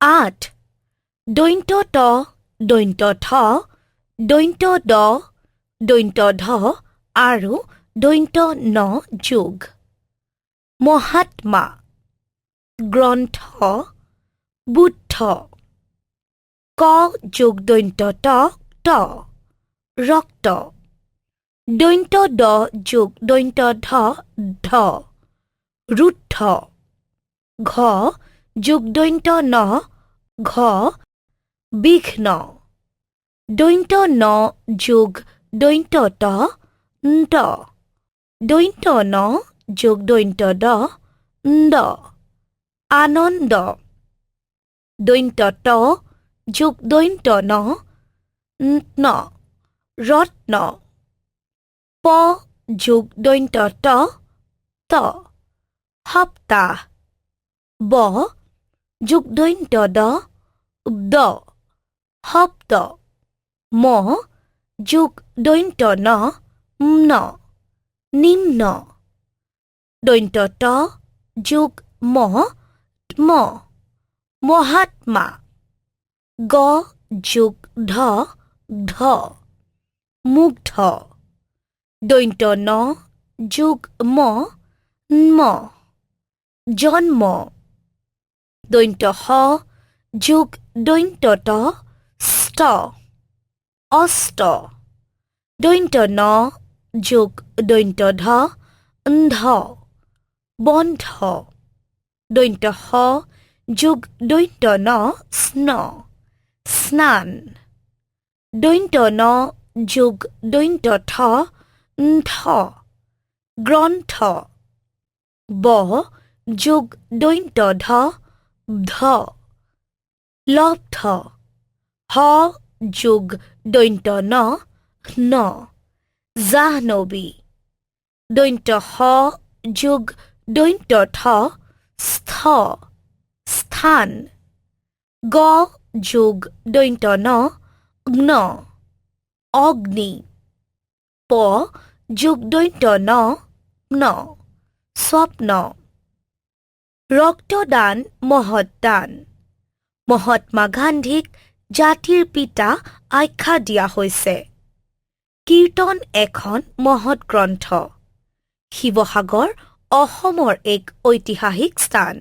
আঠ দৈন্ত ত দৈন্ত থ দৈন্ত দ দৈন্ত ধ আৰু দৈন্ত ন যোগ। মহাত্মা, গ্ৰন্থ, বুদ্ধ। ক যোগ দৈন্ত ত ত ৰক্ত। দৈন্ত দ যোগ দৈন্ত ধ ধ ৰুদ্ধ, ঘ যোগ দৈন্ত ন, ঘ, বিঘ্ন। দৈন্ত ন, যোগ দৈন্ত ত ন্ত দৈন্ত ন, যোগ দৈন্ত দ ন্দ আনন্দ। দৈন্ত ত যোগ দৈন্ত ন ন। ৰত্ন প, যোগ দৈন্ত ত ত। সপ্তাহ। ব যোগ দৈন্ত দ দ শব্দ ম, যোগ দৈন্ত ন নিম্ন। দৈন্ত ত যোগ ম ম, মহাত্মা। গ, যোগ ধ ধ মুগ্ধ। দৈন্ত ন, যোগ ম ম, জন্ম। দৈন্ত স যোগ দৈন্ত ত ষ্ট, অষ্ট। দৈন্ত ন, যোগ দৈন্ত ধ ন্ধ বন্ধ দৈন্ত স যোগ দৈন্ত ন, স্ন, স্নান। দৈন্ত ন, যোগ দৈন্ত থ ন্ধ গ্ৰন্থ ব, যোগ দৈন্ত ধ ধ লব্ধ হ যোগ দৈন্ত ন ন জাহ্নবী দৈন্ত স যোগ দৈন্ত থ স্থ স্থান গ যোগ দৈন্ত ন ন অগ্নি প যোগ দৈন্ত ন ন স্বপ্ন ৰক্তদান মহৎদান। মহাত্মা গান্ধীক জাতিৰ পিতা আখ্যা দিয়া হৈছে। কীৰ্তন এখন মহৎ গ্ৰন্থ। শিৱসাগৰ, অসমৰ এক ঐতিহাসিক স্থান।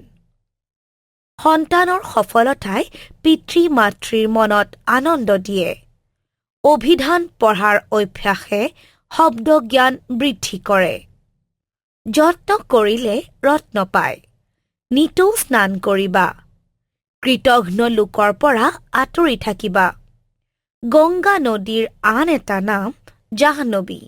সন্তানৰ সফলতাই পিতৃ মাতৃৰ মনত আনন্দ দিয়ে। অভিধান পঢ়াৰ অভ্যাসে শব্দ জ্ঞান বৃদ্ধি কৰে। যত্ন কৰিলে ৰত্ন পায়। নিতৌ স্নান কৰিবা কৃতঘ্ন লোকৰ পৰা আঁতৰি থাকিবা। গংগা নদীৰ আন এটা নাম জাহ্নবী।